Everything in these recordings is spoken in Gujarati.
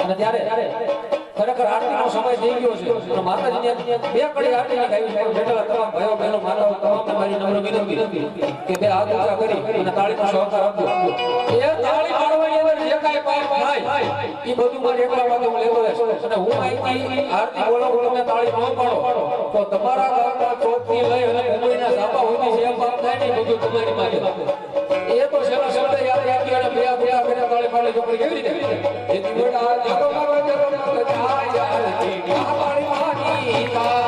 અને ત્યારે ખરેખર આરતીનો સમય થઈ ગયો છે. અને માતાજીને બે કડી આરતી ગાવી છે. બેઠેલા તમામ ભાઈઓ, બહેનો, માતાઓ, તમામને મારી નમ્ર વિનંતી કે બે હાથ ઊંચા કરી અને તાળીનો સહકાર આપજો. એ તાળી પાડવાની અંદર જે કાંઈ પાપ થાય બધું મારે એકલા માટે હું લેતો રહીશ. અને હું અહીંથી આરતી બોલો તમે તાળી ન પાડો, તો તમારા ગામના ચોકથી લઈ અને મુંબઈના ઝાપા સુધી જે પાપ થાય ને બધું તમારી માથે પાડી ચોપડી કેવી રીતે એથી મોટા આ જાગો મારો જરો જાય આરતી આ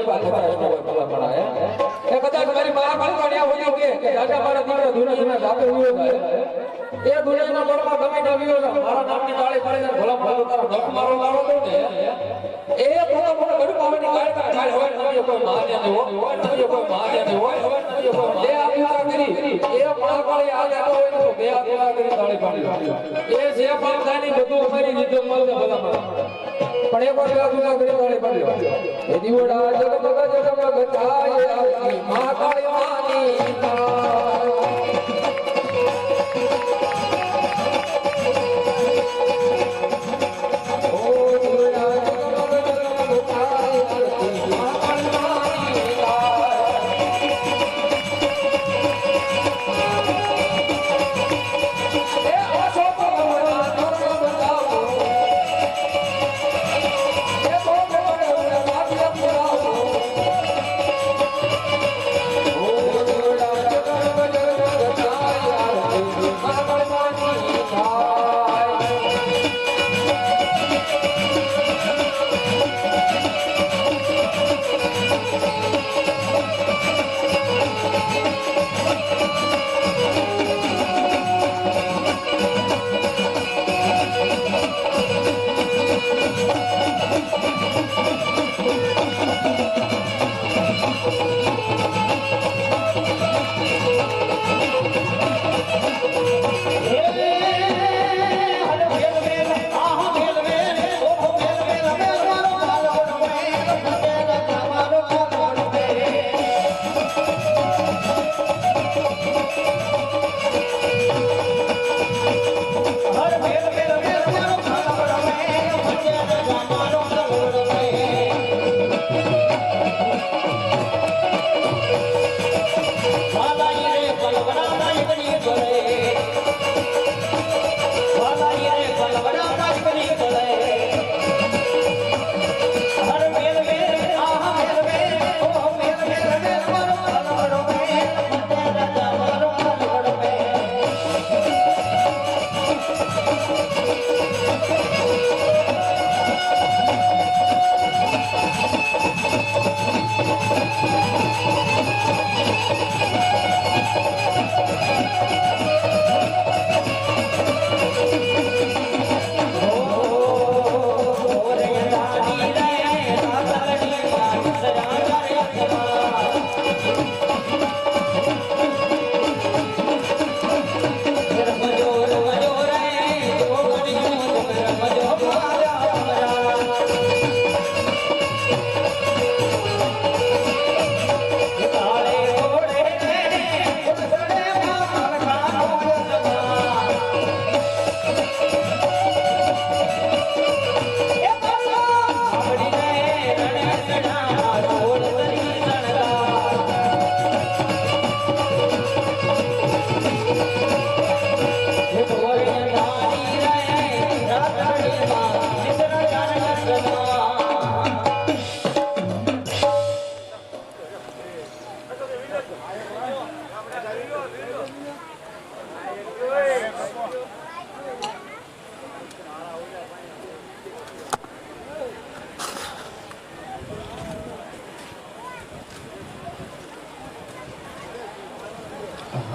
કૃપા થતા એનો હોય ભલા ભલા હે એ કદાચ મારી મારા બાળકા ન્યા હોય કે કે દાદા મારા દીકરા ધૂના ધૂના જાતે હુયો એ દુનિયાના મોડમાં ગમે ના વિયો મારા નામની તાળી પાડીને ભલા ભલા તારો નખ મારો મારો તો ને એ પોતા પોતા ગડું પાવાની કાળ કાળ કાળ હોય નજો કોઈ મહાજન હોય નજો કોઈ મહાજન હોય નજો કોઈ બે આપવા કરી, એ મારા પાડે આ જાતો હોય તો બે કરી તાળી પાડી એ બધું અમારી રીતે મળે ભલા ભલા પણ એક વાર જુદા કરી તાળી પાડી એ દીવડા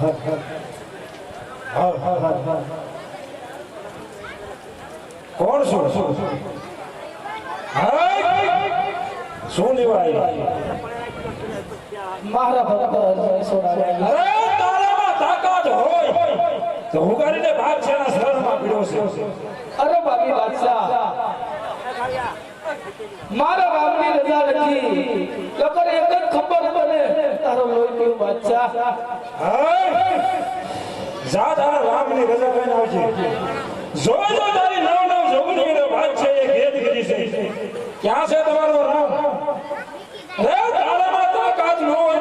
થાય કોણ શું? શું શું લેવાય? મારા ભક્ત અરે તારામાં તાકાત હોય. તો હુંકારીને બાદશાહના શરણમાં પીડ્યો છે. અરે બાકી બાદશાહ. મારા બાપની રજા નથી. લગર એક જ ખબર મને તારો લોહી પીવું બાદશાહ. જા તારા રામની રજા કઈ ના છે જો જો તારી નવ નવ જોગની રે વાત છે એ ભેદ કરી છે. ક્યાં છે તમારો રામ રે, તારામાં તાકાત ન હોય.